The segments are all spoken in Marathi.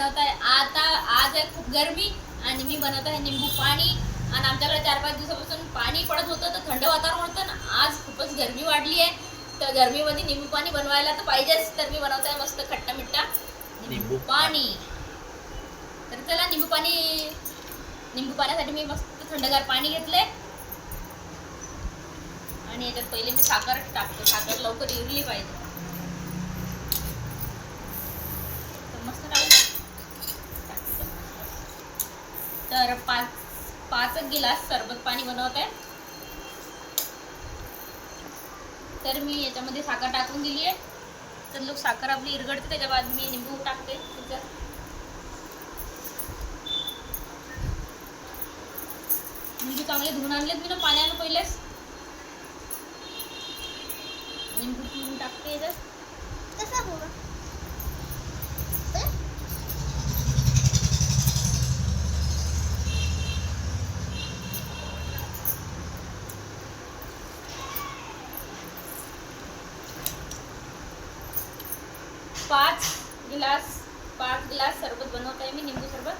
बनवत आहे आता आज आहे खूप गरमी आणि मी बनवत आहे निंबू पाणी. आणि आमच्याकडे चार पाच दिवसापासून पाणी पडत होतं तर थंड वातावरण होतं ना आज खूपच गरमी वाढली आहे. तर गरमीमध्ये निंबू पाणी बनवायला तर पाहिजेच तर मी बनवत आहे मस्त खट्टा मिठ्ठा निंबू पाणी. तर चला निंबू पाणी निंबू पाण्यासाठी मी मस्त थंडगार पाणी घेतलंय. आणि याच्यात पहिले मी साखर टाकते साखर लवकर इरली पाहिजे तर मस्त टाकून टाकते. तर पाच पाच गिलास सरबत पाणी बनवत. आहे तर मी याच्यामध्ये साखर टाकून दिली आहे. तर लोक साखर आपली इरगडते त्याच्या बाद मी निंबू टाकते त्याच्यात. निंबू चांगले धुवून आणलेत मी ना पाण्यानं पहिलेच. निंबू पिऊन टाकते याच्यात. पाच ग्लास पाच गिलास सरबत बनवत आहे मी निंबू सरबत.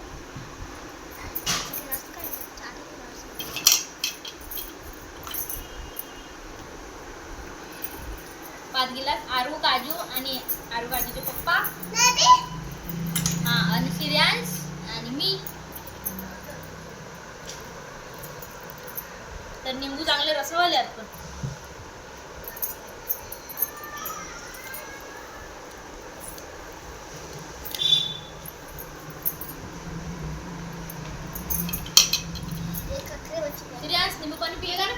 पाच गिलास आरू काजू आणि आरू काजूचे पप्पा. हा आणि सिरियांश आणि मी. तर निंबू चांगले रसवाले आहेत पण सिरियांश नींबू पानी पिएगा ना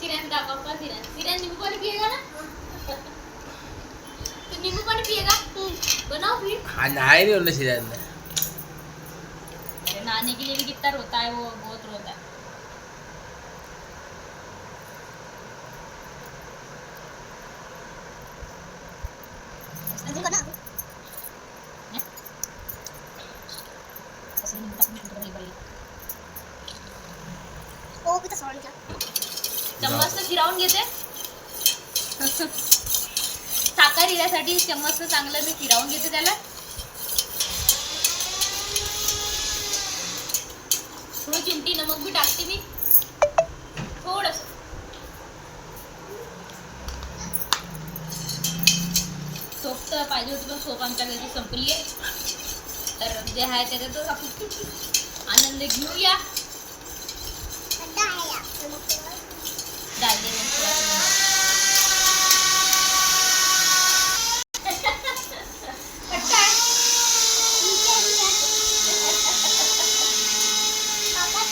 सिरियांश का पापा सिरियांश सिरियांश नींबू पानी पिएगा ना तो नींबू पानी पिएगा बनाओ फिर हा नाही रे म्हणलं शिजायला अरे नहाने के लिए भी कितना रोता है वो बहुत रोता है चम्मच फिरावून घेते. साखर येण्यासाठी चम्मच चांगलं मी फिरावून घेते त्याला. थोडी चिमटी नमक बी टाकते मी. थोडस. सोप तर पाहिजे होती पण सोप आमच्या घरी संपली आहे तर जे आहे त्याच्यातच आपण आनंद घेऊया खड्डा आहे या डालले मग थोडासा नमक. खट्टा आहे. पापा खड्डा हम्म. खट्टा आहे, खूप खट्ट. पापा Serious आहे. पापा पापा मस्त गोड झाले डोकं नको करू ना मागे सरबत तयार झालंय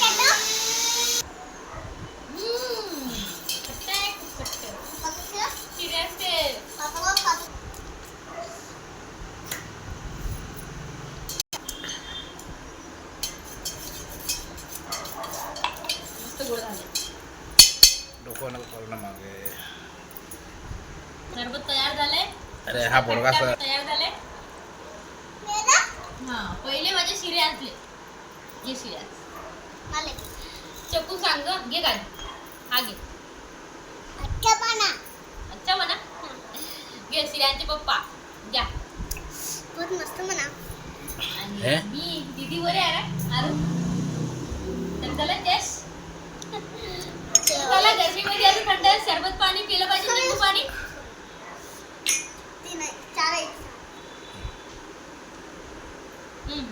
अरे हा पोरगा खट्टा तयार झाले हा पहिले माझे शिरे असले घे शिरे. माले चक्कू सांग गं. घे काय हा घे. अच्छा बना. अच्छा म्हणा घे शिऱ्यांचे पप्पा. द्या बहुत मस्त बना. आणि हे? मी दीदी वर आहे. रे आरू तर चला तेच त्याला गर्मीमध्ये असं थंड सरबत पाणी पिलं पाहिजे निंबू पाणी. तीन चार हम्म.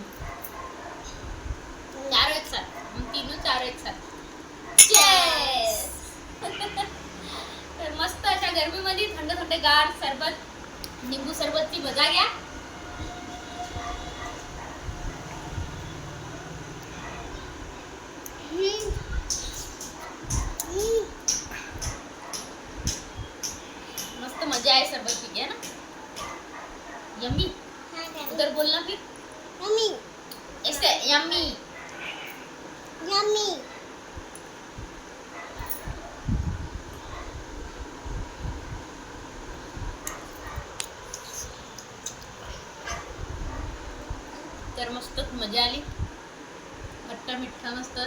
चार एक साथ हम तीनों चार एक साथ Cheers! तर मस्त अशा गर्मीमध्ये थंड थंड गार सरबत निंबू सरबतची मजा घ्या हम्म. हम्म. मस्त मजा आहे सरबत पी घ्या ना यम्मी हाँ, डैडी। उधर बोलना फिर मम्मी ऐसे यम्मी यम्मी तर मस्तच मजा आली. खट्टा मिठ्ठा मस्त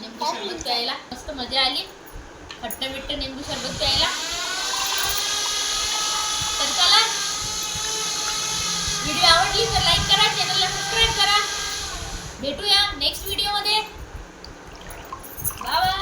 निंबू सरबत प्यायला. मस्त मजा आली. खट्टा मिठ्ठा निंबू सरबत प्यायला. तर चला. व्हिडिओ आवडली तर लाईक करा चॅनलला सबस्क्राईब करा. भेटूया नेक्स्ट व्हिडिओमध्ये. बाय.